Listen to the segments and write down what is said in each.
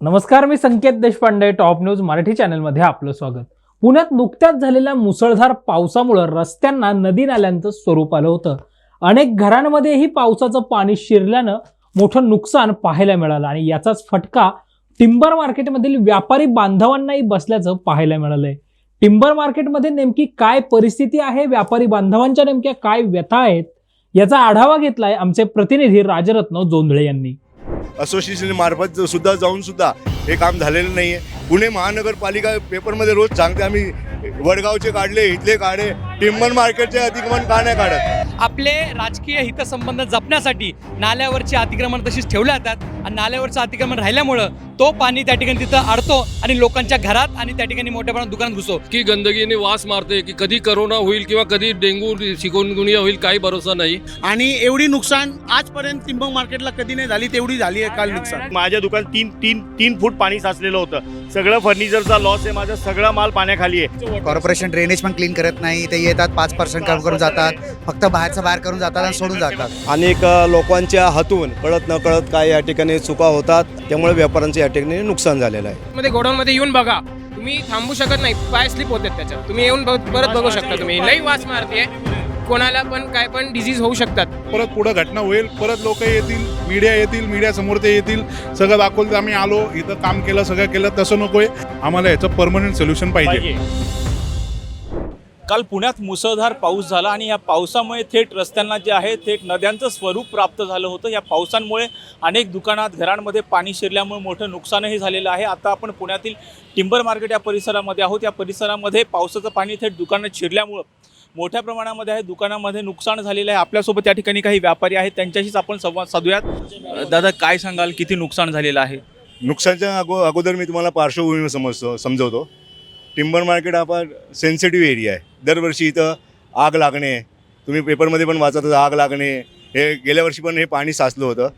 नमस्कार मी Sanket Deshpande top news Marathi चॅनलमध्ये आपलं स्वागत. पुण्यात नुकत्याच झालेल्या मुसळधार पावसामुळं रस्त्यांना नदी नाल्यांचं स्वरूप आलं होतं. अनेक घरांमध्येही पावसाचं पाणी शिरल्यानं मोठं नुकसान पाहायला मिळालं आणि याचाच फटका टिंबर मार्केटमधील व्यापारी बांधवांनाही बसल्याचं पाहायला मिळालंय. टिंबर मार्केटमध्ये नेमकी काय परिस्थिती आहे व्यापारी बांधवांच्या नेमक्या काय व्यथा आहेत याचा आढावा घेतलाय आमचे प्रतिनिधी राजरत्न जोंधळे यांनी. असोसिएशन मार्फत सुद्धा जाऊन सुद्धा हे काम झालेलं नाही आहे पुणे महानगरपालिका पेपरमध्ये रोज सांगते आम्ही वडगावचे काढले इथले काढे. टिंबर मार्केटचे अतिक्रमण का नाही काढत? आपले राजकीय हितसंबंध जपण्यासाठी नाल्यावरचे अतिक्रमण तशीच ठेवले जातात आणि नाल्यावरचं अतिक्रमण राहिल्यामुळं तो पाणी त्या ठिकाणी तिथं अडतो आणि लोकांच्या घरात आणि त्या ठिकाणी मोठ्या प्रमाणात दुकानात घुसतो की गंदगीने वास मारते की कधी करोना होईल किंवा कधी डेंगू चिकनगुनिया होईल काही भरोसा नाही. आणि एवढी नुकसान आजपर्यंत तिंबक मार्केटला कधी नाही झाली तेवढी झाली आहे काल नुकसान. माझ्या दुकानात तीन तीन तीन फूट पाणी साचलेलं होतं. सगळं फर्निचरचा लॉस आहे माझा सगळा माल पाण्याखाली आहे. कॉर्पोरेशन ड्रेनेज पण क्लीन करत नाही ते येतात पाच पर्सेंट काम करून जातात फक्त बाहेरचं बाहेर करून जातात आणि सोडून जातात. अनेक लोकांच्या हातून कळत न कळत काय या ठिकाणी चुका होतात त्यामुळे व्यापाऱ्यांचं या ठिकाणी नुकसान झालेलं आहे. मध्ये गोडाऊन मध्ये येऊन बघा तुम्ही थांबू शकत नाही पाय स्लिप होतात त्याच्यात. तुम्ही येऊन परत बघू शकता तुम्ही. लई वास मारते कोणाला पण काय पण डिझीज होऊ शकतात. परत पुढं घटना होईल परत लोक येतील मीडिया येतील मीडिया समोर ते येतील सगळं दाखवलं तर आम्ही आलो इथं काम केलं सगळं केलं तसं नकोय आम्हाला याचं परमनंट सोल्युशन पाहिजे. काल पुण्यात मुसळधार पाऊस झाला आणि या पावसामुळे थेट रस्त्यांना जे आहे थेट नद्यांचं स्वरूप प्राप्त झालं होतं. या पावसांमुळे अनेक दुकानात घरांमध्ये पाणी शिरल्यामुळे मोठं नुकसानही झालेलं आहे. आता आपण पुण्यातील टिंबर मार्केट या परिसरामध्ये आहोत. या परिसरामध्ये पावसाचं पाणी थेट दुकानात शिरल्यामुळं मोठ्या प्रमाणामध्ये आहे. दुकानामध्ये नुकसान झालेलं आहे. आपल्यासोबत त्या ठिकाणी काही व्यापारी आहेत. त्यांच्याशीच आपण संवाद साधूयात. दादा काय सांगाल? किती नुकसान झालेलं आहे? नुकसानच्या अगो अगोदर मी तुम्हाला पार्श्वभूमी समजतो समजवतो. टिंबर मार्केट हा फार सेन्सिटिव्ह एरिया आहे. दरवर्षी इथं आग लागणे तुम्ही पेपरमध्ये पण वाचत होता आग लागणे. हे गेल्या वर्षी पण हे पाणी साचलं होतं.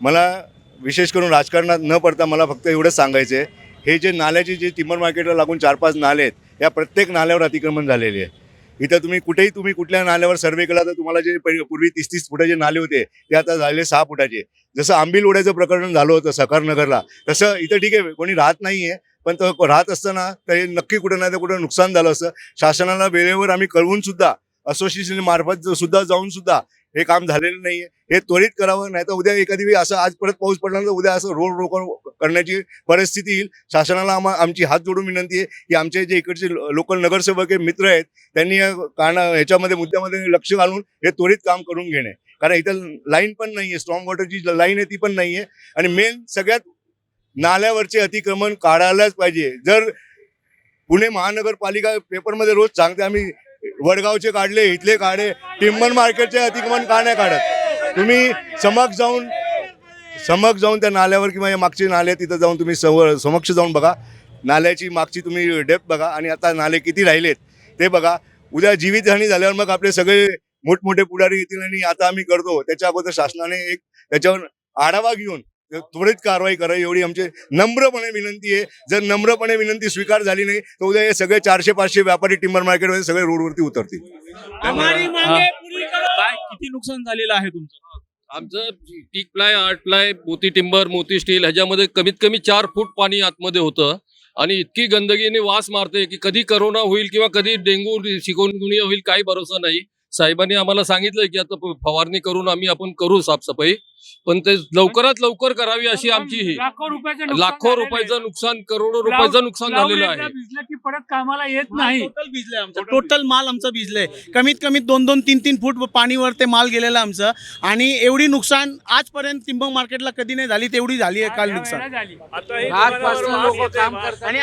मला विशेष करून राजकारणात न पडता मला फक्त एवढंच सांगायचं आहे हे जे नाल्याचे जे टिंबर मार्केटला लागून चार पाच नाले आहेत या प्रत्येक नाल्यावर अतिक्रमण झालेले आहे. इथं तुम्ही कुठेही तुम्ही कुठल्या नाल्यावर सर्वे केला तर तुम्हाला जे पूर्वी तीस तीस फुटाचे नाले होते ते आता झाले सहा फुटाचे. जसं आंबील ओढ्याचं प्रकरण झालं होतं सकारनगरला तसं इथं ठीक आहे कोणी राहत नाही आहे पण तो राहत असताना ते नक्की कुठं नाही तर कुठं नुकसान झालं असतं शासनाला वेळेवर आम्ही कळवून सुद्धा असोसिएशन मार्फत सुद्धा जाऊन सुद्धा हे काम झालेलं नाहीये. हे त्वरित करावं नाही तर उद्या एखादी वेळी असं आज परत पाऊस पडला तर उद्या असं रोड रोकड करण्याची परिस्थिती येईल. शासनाला आम्हा आमची हात जोडून विनंती आहे की आमचे जे इकडचे लोकल नगरसेवक हे मित्र आहेत त्यांनी या कारण ह्याच्यामध्ये मुद्द्यामध्ये लक्ष घालून हे त्वरित काम करून घेणे. कारण इथं लाईन पण नाहीये स्ट्रॉंग वॉटरची लाईन आहे ती पण नाहीये. आणि मेन सगळ्यात नाल्यावरचे अतिक्रमण काढायलाच पाहिजे. जर पुणे महानगरपालिका पेपरमध्ये रोज सांगते आम्ही वडगावचे काढले इथले काढे. टिम्बन मार्केटचे अतिक्रमण का नाही काढत? तुम्ही समक्ष जाऊन समक्ष जाऊन त्या नाल्यावर किंवा या मागचे नाले तिथं जाऊन तुम्ही सव समक्ष जाऊन बघा. नाल्याची मागची तुम्ही डेप्थ बघा आणि आता नाले किती राहिलेत ते बघा. उद्या जीवितहानी झाल्यावर मग आपले सगळे मोठमोठे पुढारी येतील आणि आता आम्ही करतो. त्याच्या अगोदर शासनाने एक त्याच्यावर आढावा घेऊन त्वरित कारवाई करा. एवढी आमची नम्रपणे विनंती आहे. जर नम्रपणे विनंती स्वीकार झाली नाही तर उद्या हे सगळे चारशे पाचशे व्यापारी टिंबर मार्केटमध्ये सगळे रोडवरती उतरतील. काय किती नुकसान झालेलं आहे तुमचं? आमचं teak ply art ply Moti timber Moti steel ह्याच्यामध्ये कमीत कमी चार फूट पाणी आतमध्ये होतं. आणि इतकी गंदगीने वास मारते की कधी करोना होईल किंवा कधी डेंगू चिकनगुनिया होईल काही भरोसा नाही. साहेबांनी आम्हाला सांगितलं की आता फवारणी करून आम्ही आपण करू साफसफाई पण ते लवकरात लवकर करावी अशी आमची ही लाखो रुपयाचं लाखो रुपयाचं नुकसान करोडो रुपयाचं नुकसान झालेलं आहे. की परत कामाला येत नाही. टोटल भिजलंय आमचं टोटल माल आमचा भिजलंय. कमीत कमी दोन दोन तीन तीन फूट पाणीवर ते माल गेलेलं आमचं. आणि एवढी नुकसान आजपर्यंत तिंबक मार्केटला कधी नाही झाली तेवढी झाली आहे काल नुकसान. आणि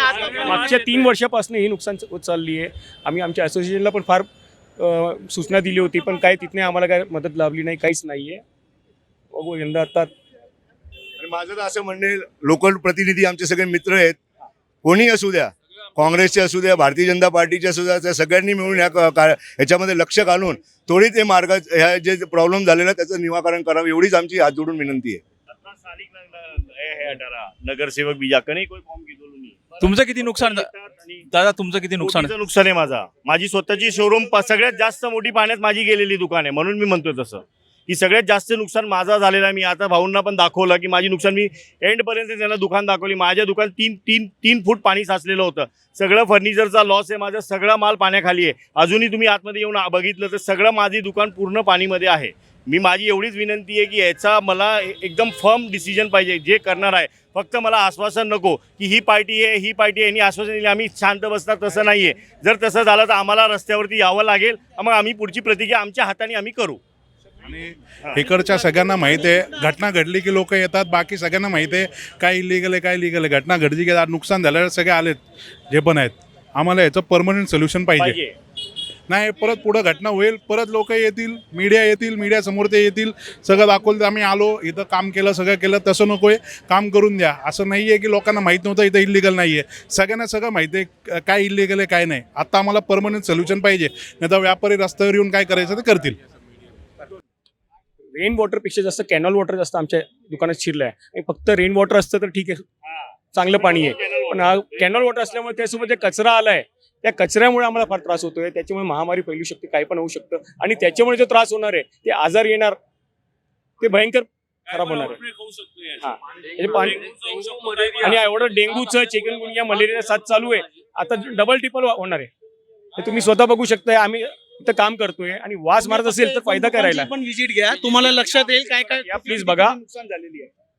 मागच्या तीन वर्षापासून ही नुकसान चालली आहे. आम्ही आमच्या असोसिएशनला पण फार सूचना दिली होती पण काय तिथने आम्हाला काय मदत लाभली नाही काहीच नाहीये. बघू यंदा आता आणि माझं तर असं म्हणणे लोकल प्रतिनिधी आमचे सगळे मित्र आहेत. कोणी असू द्या काँग्रेसचे असू द्या भारतीय जनता पार्टीचे असू द्या त्या सगळ्यांनी मिळून या क- ह्याच्यामध्ये लक्ष घालून त्वरित हे मार्ग ह्या जे प्रॉब्लेम झालेला त्याचं निवारण करावं एवढीच आमची हात जोडून विनंती आहे. नगरसेवक बीजा कणी कोई फॉर्म की नहीं. तुमचं किती नुकसान दादा तुमचं किती नुकसान? कोटीचं नुकसान आहे माझा. माझी स्वतःची शोरूम सगळ्यात जास्त मोठी पाण्यात माझी गेलेली दुकान आहे म्हणून मी म्हणतोय तसं. की सगळ्यात जास्त नुकसान माझा झालेलं आहे. मी आता भाऊंना पण दाखवलं की माझी नुकसान मी एंडपर्यंत त्यांना दुकान दाखवली. माझ्या दुकान तीन तीन तीन फूट पाणी साचलेलं होतं. सगळं फर्निचरचा लॉस आहे. माझा सगळा माल पाण्याखाली आहे. अजूनही तुम्ही आतमध्ये येऊन बघितलं तर सगळं माझी दुकान पूर्ण पाणीमध्ये आहे. मी माझी एवढीच विनंती आहे की याचा मला एकदम फर्म डिसिजन पाहिजे. जे करणार आहे फक्त मला आश्वासन नको की ही पार्टी आहे ही पार्टी आहे यांनी आश्वासन दिले आम्ही शांत बसणार तसं नाही आहे जर तसं झालं तर आम्हाला रस्त्यावरती यावं लागेल मग आम्ही पुढची प्रतिक्रिया आमच्या हाताने आम्ही करू. आणि इकडच्या सगळ्यांना माहिती आहे घटना घडली की लोक येतात बाकी सगळ्यांना माहिती आहे काय इलिगल आहे काय लिगल आहे. घटना घडली की नुकसान झालं सगळे आलेत जे पण आहेत. आम्हाला याचं परमनंट सोल्युशन पाहिजे. नाही परत पुढं घटना होईल परत लोक येतील मीडिया येतील मीडिया समोर ते येतील सगळं दाखवलं आम्ही आलो इथं काम केलं सगळं केलं तसं नको आहे काम करून द्या. असं नाही आहे की लोकांना माहीत नव्हतं इथं इलिगल नाही आहे सगळ्यांना सगळं माहिती आहे काय इलिगल आहे काय नाही. आता आम्हाला परमनंट सोल्युशन पाहिजे. नाही तर व्यापारी रस्त्यावर येऊन काय करायचं ते करतील. रेन वॉटरपेक्षा जास्त कॅनॉल वॉटर जास्त आमच्या दुकानात शिरलं आहे आणि फक्त रेन वॉटर असतं तर ठीक आहे. चांगलं पाणी आहे. पण हा कॅनॉल वॉटर असल्यामुळे त्यासोबत जे कचरा आलाय त्या कचऱ्यामुळे आम्हाला फार त्रास होतोय त्याच्यामुळे महामारी फैलू शकते काय पण होऊ शकतं. आणि त्याच्यामुळे जो त्रास होणार आहे ते आजार येणार ते भयंकर खराब होणार आहे. हा. म्हणजे पाणी आणि एवढं डेंग्यूचं चिकनगुनिया मलेरिया साथ चालू आहे. आता डबल टिपल होणार आहे. हे तुम्ही स्वतः बघू शकताय आम्ही इथं काम करतोय आणि वास मारत असेल तर फायदा करायला पण व्हिजिट घ्या. तुम्हाला लक्षात येईल काय काय या प्लीज बघा.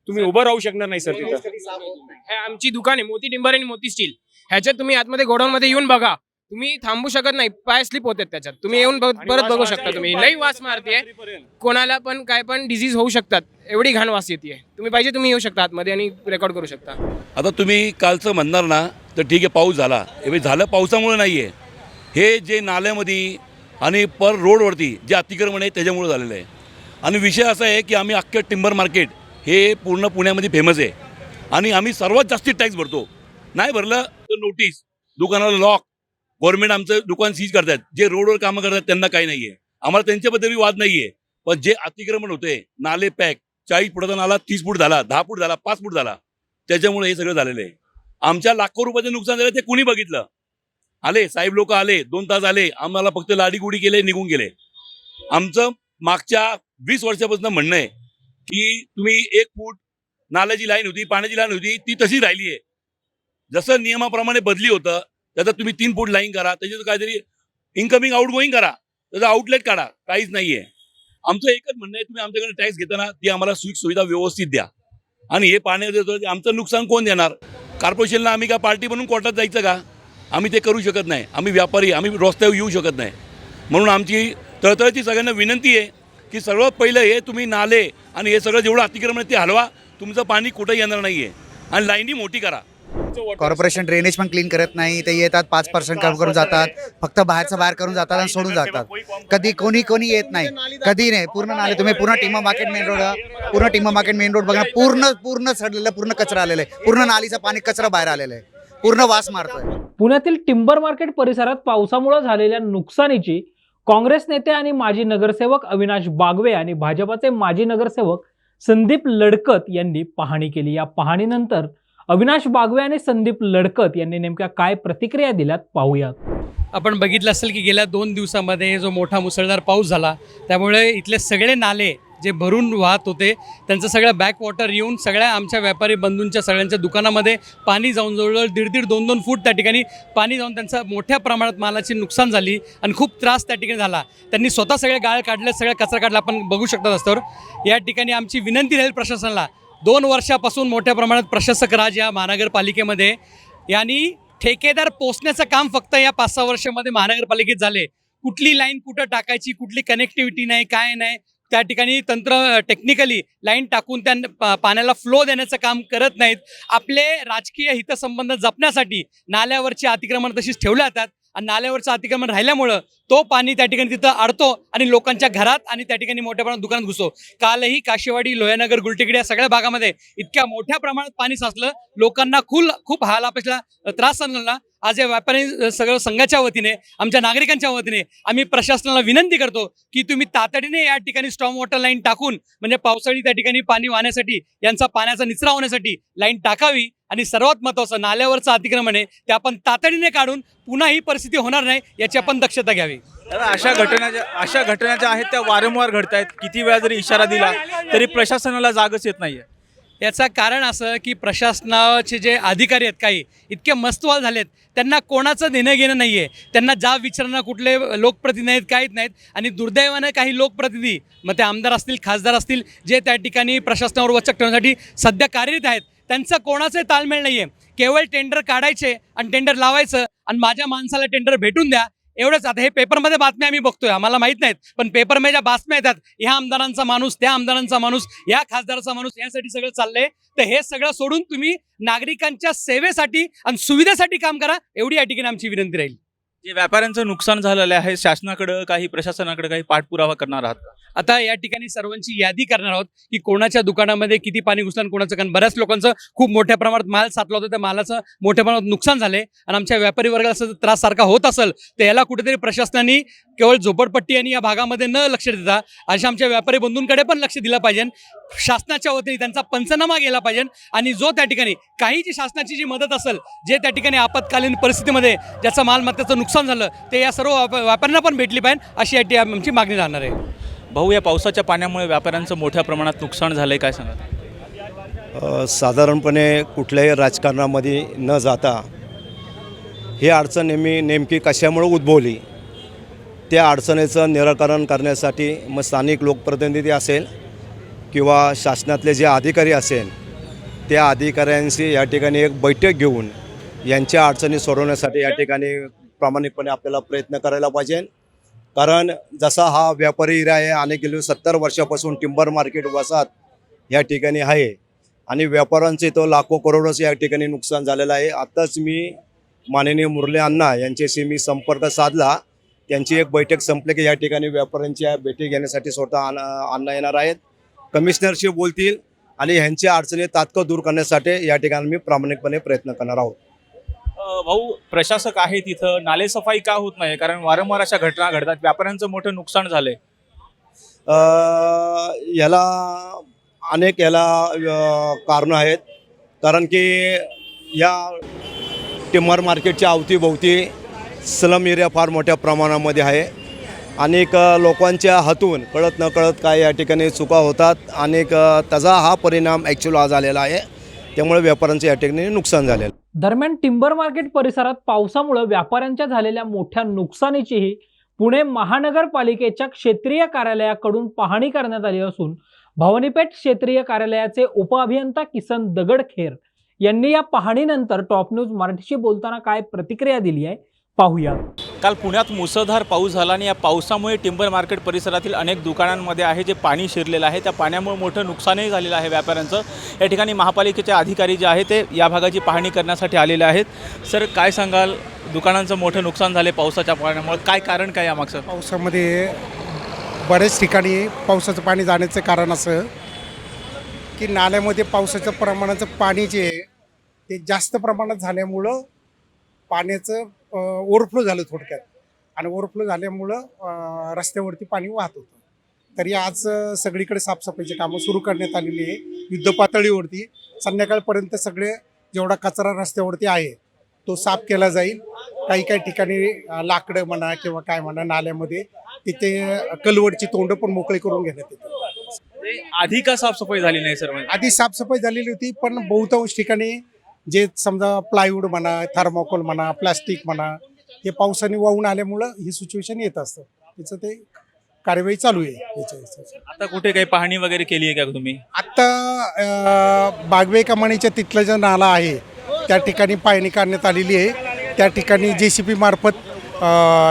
तुम्ही उभं राहू शकणार नाही सर तिथं. हे आमची दुकान आहे मोती टिंबर आणि मोती स्टील. ह्याच्यात तुम्ही आतमध्ये गोडाऊन मध्ये येऊन बघा. तुम्ही थांबू शकत नाही पाय स्लिप होतात त्याच्यात. तुम्ही येऊन बघ- परत बघू शकता तुम्ही. लई वास मारते कोणाला पण काय पण डिझीज होऊ शकतात. एवढी घाण वास येते तुम्ही पाहिजे तुम्ही येऊ शकता आतमध्ये आणि रेकॉर्ड करू शकता. आता तुम्ही कालचं म्हणणार ना तर ठीक आहे पाऊस झाला. हे झालं पावसामुळे नाही आहे हे जे नाल्यामध्ये आणि पर रोडवरती जे अतिक्रमण आहे त्याच्यामुळे झालेलं आहे. आणि विषय असा आहे की आम्ही अख्ख्या टिंबर मार्केट हे पूर्ण पुण्यामध्ये फेमस आहे. आणि आम्ही सर्वात जास्ती टॅक्स भरतो. नाही भरलं तर नोटीस दुकानाला लॉक गव्हर्नमेंट आमचं दुकान सीज करतात. जे रोडवर कामं करतात त्यांना काही नाही आहे आम्हाला त्यांच्याबद्दल वाद नाही आहे पण जे अतिक्रमण होते नाले पॅक चाळीस फुटाचा नाला तीस फूट झाला दहा फूट झाला पाच फूट झाला त्याच्यामुळे हे सगळं झालेलं आहे. आमच्या लाखो रुपयाचं नुकसान झालं ते कुणी बघितलं? आले साहेब लोक आले दोन तास आले आम्हाला फक्त लाडीगुडी केले निघून गेले. आमचं मागच्या वीस वर्षापासून म्हणणं आहे की तुम्ही एक फूट नाल्याची लाईन होती पाण्याची लाईन होती ती तशी राहिली आहे. जसं नियमाप्रमाणे बदली होतं त्याचा तुम्ही तीन फूट लाईन करा त्याच्यात काहीतरी इन्कमिंग आउट गोईंग करा त्याचा आउटलेट काढा काहीच नाही आहे आमचं एकच म्हणणं आहे तुम्ही आमच्याकडे टॅक्स घेताना ती आम्हाला सुख सुविधा व्यवस्थित द्या. आणि हे पाण्यात देतो आमचं नुकसान कोण देणार? कॉर्पोरेशनला आम्ही का पार्टी बनून कोर्टात जायचं का? आम्ही ते करू शकत नाही. आम्ही व्यापारी आम्ही रस्त्यावर येऊ शकत नाही. म्हणून आमची तळतळची सगळ्यांना विनंती आहे की सर्वात पहिलं हे तुम्ही नाले आणि हे सगळं जेवढं अतिक्रमण आहे ते हलवा तुमचं पाणी कुठंही येणार नाही आहे आणि लाईनी मोठी करा. कॉर्पोरेशन ड्रेनेज पण क्लीन करत नाही ते येतात पाच पर्सेंट काम करून जातात फक्त बाहेरचं बाहेर करून जातात आणि सोडून जातात. कधी कोणी कोणी येत नाही कधी नाही पूर्ण नाले तुम्ही पूर्ण टिमा मार्केट मेन रोड पूर्ण टिमा मार्केट मेन रोड बघा पूर्ण पूर्ण सडलेलं पूर्ण कचरा आलेला आहे पूर्ण नालीचं पाणी कचरा बाहेर आलेलं आहे पूर्ण वास मारतोय. पुण्यातील टिंबर मार्केट परिसरात पावसामुळे झालेल्या नुकसानीची काँग्रेस नेते आणि माजी नगरसेवक अविनाश बागवे आणि भाजपाचे माजी नगरसेवक संदीप लडकत यांनी पाहणी केली. या पाहणीनंतर अविनाश बागवे आणि संदीप लडकत यांनी नेमक्या काय प्रतिक्रिया दिल्यात पाहूयात आपण बघितलं असेल की गेल्या दोन दिवसामध्ये जो मोठा मुसळधार पाऊस झाला त्यामुळे इथले सगळे नाले जे भरून वाहत होते त्यांचं सगळं बॅक वॉटर येऊन सगळ्या आमच्या व्यापारी बंधूंच्या सगळ्यांच्या दुकानामध्ये पाणी जाऊन जवळजवळ दीड दीड दोन दोन फूट त्या ठिकाणी पाणी जाऊन त्यांचं मोठ्या प्रमाणात मालाची नुकसान झाली आणि खूप त्रास त्या ठिकाणी झाला. त्यांनी स्वतः सगळे गाळ काढले सगळ्या कचरा काढला आपण बघू शकता रस्त्यावर. या ठिकाणी आमची विनंती राहील प्रशासनाला. दोन वर्षापासून मोठ्या प्रमाणात प्रशासक राज या महानगरपालिकेमध्ये यांनी ठेकेदार पोचण्याचं काम फक्त या पाच सहा वर्षामध्ये महानगरपालिकेत झाले. कुठली लाईन कुठं टाकायची कुठली कनेक्टिव्हिटी नाही काय नाही त्या ठिकाणी तंत्र टेक्निकली लाईन टाकून त्या पा- पाण्याला फ्लो देण्याचं काम करत नाहीत. आपले राजकीय हितसंबंध जपण्यासाठी नाल्यावरची अतिक्रमण तशीच ठेवल्या जातात. आणि नाल्यावरचं अतिक्रमण राहिल्यामुळं तो पाणी त्या ठिकाणी तिथं अडतो आणि लोकांच्या घरात आणि त्या ठिकाणी मोठ्या प्रमाणात दुकानात घुसतो. कालही काशीवाडी लोह्यानगर गुलटेकडी या सगळ्या भागामध्ये इतक्या मोठ्या प्रमाणात पाणी साचलं. लोकांना खूल खूप हाल अपेक्षा त्रास झाला आज या व्यापारी सगळं संघाच्या वतीने आमच्या नागरिकांच्या वतीने आम्ही प्रशासनाला विनंती करतो की तुम्ही तातडीने या ठिकाणी स्टॉम वॉटर लाईन टाकून म्हणजे पावसाळी त्या ठिकाणी पाणी वाहण्यासाठी यांचा पाण्याचा निचरा होण्यासाठी लाईन टाकावी. आणि सर्वात महत्त्वाचं नाल्यावरचं अतिक्रमण आहे ते आपण तातडीने काढून पुन्हा ही परिस्थिती होणार नाही याची आपण दक्षता घ्यावी. अशा घटना ज्या अशा घटना ज्या आहेत त्या वारंवार घडत आहेत. किती वेळा जरी इशारा दिला तरी प्रशासनाला जागच येत नाहीये. याचं कारण असं की प्रशासनाचे जे अधिकारी आहेत काही इतके मस्तवाल झालेत. त्यांना कोणाचं देणं घेणं नाही आहे त्यांना जा विचारणं कुठले लोकप्रतिनिधी आहेत काहीच नाहीत. आणि दुर्दैवानं काही लोकप्रतिनिधी मग ते आमदार असतील खासदार असतील जे त्या ठिकाणी प्रशासनावर वचक ठेवण्यासाठी सध्या कार्यरत आहेत. त्यांचा कोणाचाही ताळमेळ नाही आहे केवळ टेंडर काढायचे आणि टेंडर लावायचं आणि माझ्या माणसाला टेंडर भेटून द्या. एवढंच. आता हे पेपरमध्ये बातम्या आम्ही बघतोय. आम्हाला माहीत नाहीत पण पेपरमध्ये ज्या बातम्या येतात ह्या आमदारांचा माणूस त्या आमदारांचा माणूस या खासदाराचा माणूस यासाठी सगळं चाललंय. तर हे सगळं सोडून तुम्ही नागरिकांच्या सेवेसाठी आणि सुविधेसाठी काम करा. एवढी या ठिकाणी आमची विनंती राहील. जे व्यापाऱ्यांचं नुकसान झालेलं आहे शासनाकडं काही प्रशासनाकडे काही पाठपुरावा करणार आहात आता या ठिकाणी सर्वांची यादी करणार आहोत की कोणाच्या दुकानामध्ये किती पाणी घुसलं कोणाचं कारण. बऱ्याच लोकांचं खूप मोठ्या प्रमाणात माल साचला होता त्या मालाचं मोठ्या प्रमाणात नुकसान झाले आणि आमच्या व्यापारी वर्गाला त्रास सारखा होत असेल तर याला कुठेतरी प्रशासनाने केवळ झोपडपट्टी आणि या भागामध्ये न लक्ष देता अशा आमच्या व्यापारी बंधूंकडे पण लक्ष दिलं पाहिजे. शासनाच्या वतीने त्यांचा पंचनामा गेला पाहिजे आणि जो त्या ठिकाणी काही जी शासनाची जी मदत असेल जे त्या ठिकाणी आपत्कालीन परिस्थितीमध्ये ज्याचं मालमत्तेचं नुकसान झालं ते या सर्व व्याप- व्यापाऱ्यांना पण भेटली पाहिजे अशी या ठि- आमची मागणी राहणार आहे. भाऊ या पावसाच्या पाण्यामुळे व्यापाऱ्यांचं मोठ्या प्रमाणात नुकसान झालंय काय सांगा साधारणपणे कुठल्याही राजकारणामध्ये न जाता ही अडचण नेहमी नेमकी कशामुळे उद्भवली त्या अडचणीचं निराकरण करण्यासाठी मग स्थानिक लोकप्रतिनिधी असेल किंवा शासनातले जे अधिकारी असेल त्या अधिकाऱ्यांशी या ठिकाणी एक बैठक घेऊन यांच्या अडचणी सोडवण्यासाठी या ठिकाणी प्रामाणिकपणे आपल्याला प्रयत्न करायला पाहिजे. कारण जसा हा व्यापारी एरिया आहे आणि गेली सत्तर वर्षापासून टिंबर मार्केट वसाहत या ठिकाणी आहे आणि व्यापाऱ्यांचे तो लाखो करोडच या ठिकाणी नुकसान झालेलं आहे. आत्ताच मी माननीय मुरले अण्णा यांच्याशी मी संपर्क साधला. त्यांची एक बैठक संपली की या ठिकाणी व्यापाऱ्यांच्या भेटी घेण्यासाठी स्वतः अण्णा येणार आहेत. कमिशनरशी बोलतील आणि ह्यांच्या अडचणी तात्काळ दूर करण्यासाठी या ठिकाणी मी प्रामाणिकपणे प्रयत्न करणार आहोत. भाऊ प्रशासक आहे तिथं. नालेसफाई का होत नाही कारण वारंवार अशा घटना घडतात. व्यापाऱ्यांचं मोठं नुकसान झालंय. याला अनेक याला कारणं आहेत. कारण की या टिम्बर मार्केटच्या अवतीभोवती स्लम एरिया फार मोठ्या प्रमाणामध्ये आहे. अनेक लोकांच्या हातून कळत न कळत काय या ठिकाणी चुका होतात. अनेक त्याचा हा परिणाम ॲक्च्युअल आज झालेला आहे. त्यामुळे व्यापाऱ्यांचं या ठिकाणी नुकसान झालेलं दरम्यान टिंबर मार्केट परिसरात पावसामुळे व्यापाऱ्यांच्या झालेल्या मोठ्या नुकसानीचीही पुणे महानगरपालिकेच्या क्षेत्रीय कार्यालयाकडून पाहणी करण्यात आली असून भवानीपेठ क्षेत्रीय कार्यालयाचे उपअभियंता किसन दगडखेर यांनी या पाहणीनंतर टॉप न्यूज मराठीशी बोलताना काय प्रतिक्रिया दिली आहे पाहूया काल पुण्यात मुसळधार पाऊस झाला आणि या पावसामुळे टिंबर मार्केट परिसरातील अनेक दुकानांमध्ये आहे जे पाणी शिरलेलं आहे. त्या पाण्यामुळे मोठं नुकसानही झालेलं आहे व्यापाऱ्यांचं. या ठिकाणी महापालिकेचे अधिकारी जे आहे ते या भागाची पाहणी करण्यासाठी आलेले आहेत. सर काय सांगाल? दुकानांचं मोठं नुकसान झाले पावसाच्या पाण्यामुळे. काय कारण काय यामागचं? पावसामध्ये बऱ्याच ठिकाणी पावसाचं पाणी जाण्याचं कारण असं की नाल्यामध्ये पावसाच्या प्रमाणाचं पाणी जे आहे ते जास्त प्रमाणात झाल्यामुळं पाण्याचं ओव्हरफ्लो झालं थोडक्यात. आणि ओव्हरफ्लो झाल्यामुळं रस्त्यावरती पाणी वाहत होतं. तरी आज सगळीकडे साफसफाईची कामं सुरू करण्यात आलेली आहे. युद्ध पातळीवरती संध्याकाळपर्यंत सगळे जेवढा कचरा रस्त्यावरती आहे तो साफ केला जाईल. काही काही ठिकाणी लाकडं म्हणा किंवा काय म्हणा नाल्यामध्ये तिथे कलवडची तोंड पण मोकळी करून घेण्यात येते आधी का साफसफाई झाली नाही सर? म्हणजे आधी साफसफाई झालेली होती पण बहुतांश ठिकाणी जे समजा प्लायवूड म्हणा थर्मोकोल म्हणा प्लास्टिक म्हणा हे पावसाने वाहून आल्यामुळं ही सिच्युएशन येत असतं. त्याचं ते कार्यवाही चालू आहे याच्या. आता कुठे काही पाहणी वगैरे केली आहे का तुम्ही? आत्ता बागवे कमानीच्या तिथला जो नाला आहे त्या ठिकाणी पाहणी करण्यात आलेली आहे. त्या ठिकाणी जे सी पी मार्फत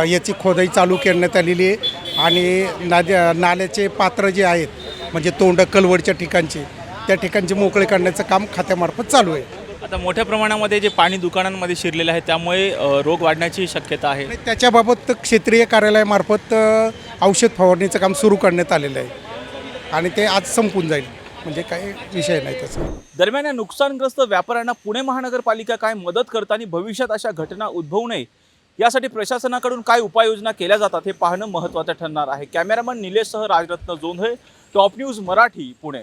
याची खोदाई चालू करण्यात आलेली आहे. आणि नाद्या नाल्याचे पात्र जे आहेत म्हणजे तोंड कलवडच्या ठिकाणचे त्या ठिकाणचे मोकळे करण्याचं काम खात्यामार्फत चालू आहे. आता मोठ्या प्रमाणामध्ये जे पाणी दुकानांमध्ये शिरलेलं आहे त्यामुळे अ, रोग वाढण्याची शक्यता आहे. आणि त्याच्याबाबत क्षेत्रीय कार्यालयामार्फत अं, औषध फवारणीचं काम सुरू करण्यात आलेलं आहे. आणि ते आज संपून जाईल. म्हणजे काही विषय नाही त्याचा. दरम्यान या नुकसानग्रस्त व्यापाऱ्यांना पुणे महानगरपालिका काय मदत करते आणि भविष्यात अशा घटना उद्भवू नये यासाठी प्रशासनाकडून काय उपाययोजना केल्या जातात हे पाहणं महत्त्वाचं ठरणार आहे. कॅमेरामन निलेशसह राजरत्न जोंधळे टॉप न्यूज मराठी पुणे.